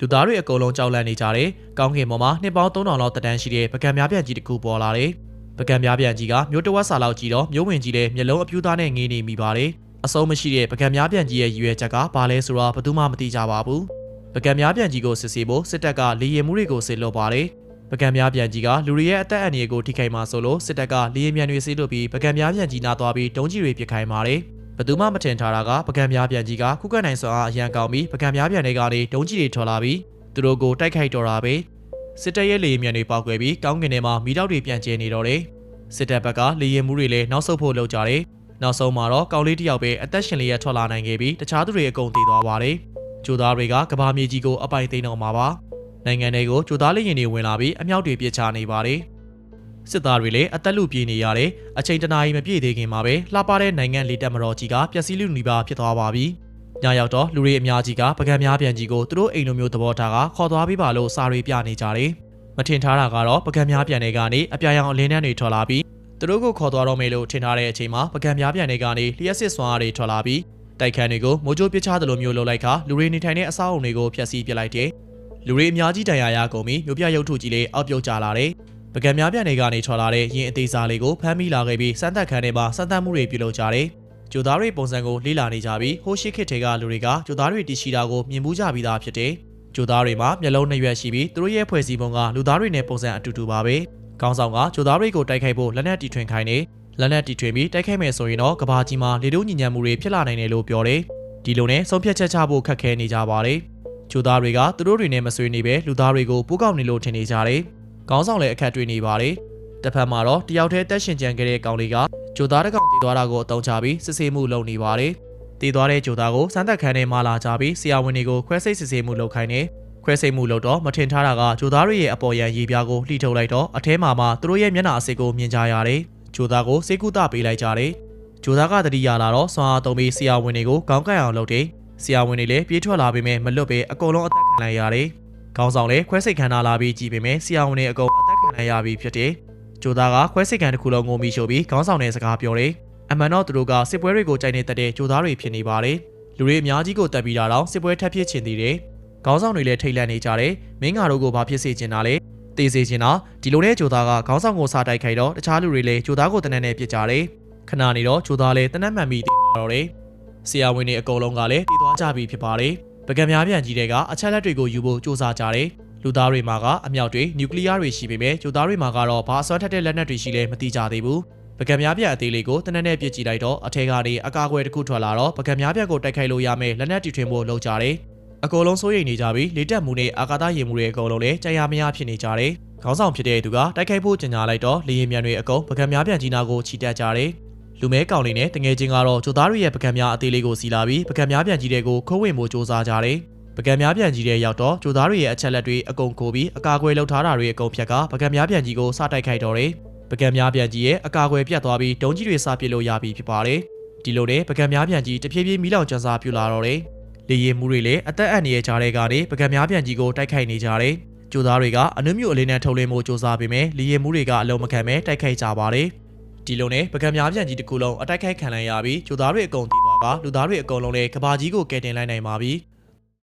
လူသားတွေအကုန်လုံးကြောက်လန့်နေကြတယ်။ကောင်းကင်ပေါ်မှာနှစ်ပေါင်း3000လောက်တန်းရှိတဲ့ပကံများပြန်ကြီးတစ်ခုပေါ်လာတယ်။ပကံများပြန်ကြီးကမျိုးတဝက်စာလောက်ကြီးတော့မျိုးဝင်ကြီးတဲ့မျက်လုံးအပြူသားနဲ့ငေးနေမိပါတယ်။အဆုံးမရှိတဲ့ပကံများပြန်ကြီးရဲ့ရည်ရွယ်ချက်ကဘာလဲဆိုတော့ဘယ်သူမှမသိကြပါဘူး။ပကံများပြန်ကြီးကိုစစ်ဆေးဖို့စစ်တပ်ကလေရင်မှုတွေကိုစစ်လို့ပါတယ်။ပကံများပြန်ကြီးကလူတွေရဲ့အသက်အန္တရာယ်ကိုထိခိုက်မှာဆိုလို့စစ်တပ်ကလေရင်မြန်တွေစစ်လို့ပြီးပကံများပြန်ကြီးနာသွားပြီးတုံးကြီးတွေပစ်ခိုင်းပါတယ်။ ဘယ်သူမှမထင်ထားတာကပကံများပြန်ကြီးကခုကတ်နိုင်စွာအရန်ကောင်းပြီးပကံများပြန်တွေကနေတုံးကြီးတွေထွက်လာပြီးသူတို့ကိုတိုက်ခိုက်တော့တာပဲစစ်တပ်ရဲ့လေယာဉ်မြန်တွေပေါက်ကွဲပြီးကောင်းကင်ထဲမှာမီးတောက်တွေပြန်ကျဲနေတော့တယ်စစ်တပ်ဘက်ကလေယာဉ်မှုတွေလည်းနောက်ဆုတ်ဖို့လုပ်ကြတယ်နောက်ဆုံးမှာတော့ကောင်လေးတစ်ယောက်ပဲအသက်ရှင်လျက်ထွက်လာနိုင်ခဲ့ပြီးတခြားသူတွေအကုန်သေသွားပါတယ်ဂျိုသားတွေကကဘာမြေကြီးကိုအပိုင်သိမ်းတော့မှာပါနိုင်ငံတွေကိုဂျိုသားလေယာဉ်တွေဝင်လာပြီးအမြောက်တွေပစ်ချနေပါတယ် စစ်သားတွေလည်းအသက်လူပြေးနေရတယ်အချိန်တနာရီမပြည့်သေးခင်မှာပဲလှပတဲ့နိုင်ငံလေတပ်မတော်ကြီးကပျက်စီးလူနီးပါးဖြစ်သွားပါပြီညရောက်တော့လူတွေအများကြီးကပကံများပြန်ကြီးကိုသူတို့အိမ်လိုမျိုးသဘောထားကခေါ်သွားပေးပါလို့စာတွေပြနေကြတယ်မထင်ထားတာကတော့ပကံများပြန်တွေကနေအပြာရောင်အလင်းတန်းတွေထွက်လာပြီးသူတို့ကိုခေါ်သွားတော့မယ်လို့ထင်ထားတဲ့အချိန်မှာပကံများပြန်တွေကနေလျှက်စစ်စွမ်းအားတွေထွက်လာပြီးတိုက်ခန်းတွေကိုမိုးကြိုးပစ်ချသလိုမျိုးလှုပ်လိုက်ခါလူတွေနေထိုင်တဲ့အဆောက်အုံတွေကိုဖျက်ဆီးပစ်လိုက်တယ်လူတွေအများကြီးတန်ရာရကုန်ပြီးမြို့ပြရုပ်ထုကြီးလေးအောက်ပြုတ်ကျလာတယ် ပကံများပြန်တွေကနေထွက်လာတဲ့ရင်အသေးစားလေးကိုဖမ်းမိလာခဲ့ပြီးစမ်းသပ်ခန်းထဲမှာစမ်းသပ်မှုတွေပြုလုပ်ကြတယ်ကျိုသားတွေပုံစံကိုလေ့လာနေကြပြီးဟိုရှိခေတ်ထဲကလူတွေကကျိုသားတွေတည်ရှိတာကိုမြင်မှုကြပြီးသားဖြစ်တယ်ကျိုသားတွေမှာမျက်လုံးနှစ်ရွက်ရှိပြီးသူတို့ရဲ့ဖွဲ့စည်းပုံကလူသားတွေနဲ့ပုံစံအတူတူပါပဲ။ကောင်းဆောင်ကကျိုသားတွေကိုတိုက်ခိုက်ဖို့လက်နက်တီထွင်ခိုင်းနေလက်နက်တီထွင်ပြီးတိုက်ခိုက်မယ်ဆိုရင်တော့ကဘာကြီးမှာလေတုံးညဉ့်ညံမှုတွေဖြစ်လာနိုင်တယ်လို့ပြောတယ်။ဒီလိုနဲ့ဆုံးဖြတ်ချက်ချဖို့ခက်ခဲနေကြပါတယ်။ကျိုသားတွေကသူတို့တွေနဲ့မဆွေးနေပဲလူသားတွေကိုပိုးကောက်နေလို့ထင်နေကြတယ်။ ကောင်းဆောင်လည်းအခက်တွေ့နေပါတယ်။တစ်ဖက်မှာတော့တယောက်တည်းတက်ရှင်ကြံခဲ့တဲ့ကောင်လေးကကျိုသားတစ်ကောင်တည်သွားတာကိုအတုံးချပြီးစစ်ဆေးမှုလုပ်နေပါတယ်။တည်သွားတဲ့ကျိုသားကိုစမ်းသက်ခန်းထဲမှာလာကြပြီးဆရာဝန်တွေကိုခွဲစိတ်စစ်ဆေးမှုလုပ်ခိုင်းနေခွဲစိတ်မှုလုပ်တော့မထင်ထားတာကဂျိုသားတွေရဲ့အပေါ်ရန်ရေးပြားကိုလှိထုတ်လိုက်တော့အထဲမှာမှသူတို့ရဲ့မျက်နှာအစစ်ကိုမြင်ကြရတယ်။ဂျိုသားကိုစေကုသပေးလိုက်ကြတယ်။ဂျိုသားကတတိယလာတော့ဆွမ်းအားသုံးပြီးဆရာဝန်တွေကိုကောင်းကင်အောင်လုပ်တယ်။ဆရာဝန်တွေလည်းပြေးထွက်လာပေမဲ့မလွတ်ပဲအကုန်လုံးအသက်ခံလိုက်ရတယ်။ ခေါင်းဆောင်လည်းခွဲစိတ်ခံထားလာပြီးကြည်ပေမဲ့ဆရာဝန်တွေအကုန်အသက်ခံလိုက်ရပြီးဖြစ်တယ်။ဂျိုသားကခွဲစိတ်ခံတစ်ခုလုံးငုံပြီးရှို့ပြီးခေါင်းဆောင်တဲ့စကားပြောတယ်။အမှန်တော့သူတို့ကစစ်ပွဲတွေကိုကြိုက်နေတဲ့ဂျိုသားတွေဖြစ်နေပါတယ်။လူတွေအများကြီးကိုတက်ပြီးတာတော့စစ်ပွဲထပ်ဖြစ်ချင်သေးတယ်။ခေါင်းဆောင်တွေလည်းထိတ်လန့်နေကြတယ်မင်းငါတို့ကိုဘာဖြစ်စေချင်တာလဲတေးစေချင်တာဒီလိုနဲ့ဂျိုသားကခေါင်းဆောင်ကိုစားတိုက်ခိုက်တော့တခြားလူတွေလည်းဂျိုသားကိုတနက်နဲ့ပြစ်ကြတယ်ခဏနေတော့ဂျိုသားလည်းတနက်မှန်ပြီးတည်သွားတော့တယ်ဆရာဝန်တွေအကုန်လုံးကလည်းတည်သွားကြပြီဖြစ်ပါတယ် ပကံများပြန်ကြီးတွေကအချက်လက်တွေကိုယူဖို့စူးစမ်းကြတယ်လူသားတွေမှာကအမြောက်တွေနျူကလ িয়ার တွေရှိပေမဲ့ဂျိုသားတွေမှာကတော့ဘာအစွမ်းထက်တဲ့လက်နက်တွေရှိလဲမသိကြသေးဘူးပကံများပြန်အသေးလေးကိုတနက်နဲ့ပြစ်ကြည့်လိုက်တော့အထက်ကနေအကာအကွယ်တစ်ခုထွက်လာတော့ပကံများပြန်ကိုတိုက်ခိုက်လို့ရမယ်လက်နက်တီထွင်ဖို့လုပ်ကြတယ်အကုန်လုံးစိုးရိမ်နေကြပြီးလေတက်မှုနဲ့အာကာသယာဉ်မှုတွေအကုန်လုံးလည်းကြာရမရဖြစ်နေကြတယ်။ခေါင်းဆောင်ဖြစ်တဲ့သူကတိုက်ခိုက်ဖို့ကြင်ညာလိုက်တော့လေယာဉ်မြန်တွေအကုန်ပကံများပြန်ကြီးနာကိုချီတက်ကြတယ်။ လူမဲကောင်လေးနဲ့တငယ်ချင်းကတော့ကျိုသားတွေရဲ့ပကံများအသေးလေးကိုစီလာပြီးပကံများပြန်ကြီးတွေကိုခိုးဝင်ဖို့စ조사ကြတယ်။ပကံများပြန်ကြီးတဲ့ရောက်တော့ကျိုသားတွေရဲ့အချက်လက်တွေအကုန်ကိုပြီးအကာအကွယ်လောက်ထားတာတွေအကုန်ဖြတ်ကပကံများပြန်ကြီးကိုစတိုက်ခိုက်တော့တယ်။ပကံများပြန်ကြီးရဲ့အကာအကွယ်ပြတ်သွားပြီးဒုံးကြီးတွေစပစ်လို့ရပြီဖြစ်ပါတယ်။ဒီလိုနဲ့ပကံများပြန်ကြီးတဖြည်းဖြည်းမီးလောင်ကျန်းစာပြူလာတော့တယ်။ လေရင်မှုတွေလည်းအသက်အန္တရာယ်ကြားတဲ့ကနေပကံများပြန်ကြီးကိုတိုက်ခိုက်နေကြတယ်။ကျိုသားတွေကအနှွမျိုးအလေးနဲ့ထုတ်လင်းမှုစ조사ပေမဲ့လေရင်မှုတွေကအလုံးမခံပဲတိုက်ခိုက်ကြပါတယ်။ ဒီလိုနဲ့ပကံများပြန်ကြီးတစ်ခုလုံးအတိုက်ခိုက်ခံလိုက်ရပြီးကျိုသားတွေအကုန်တည်သွားကလူသားတွေအကုန်လုံးလည်းကဘာကြီးကိုကယ်တင်လိုက်နိုင်ပါပြီ။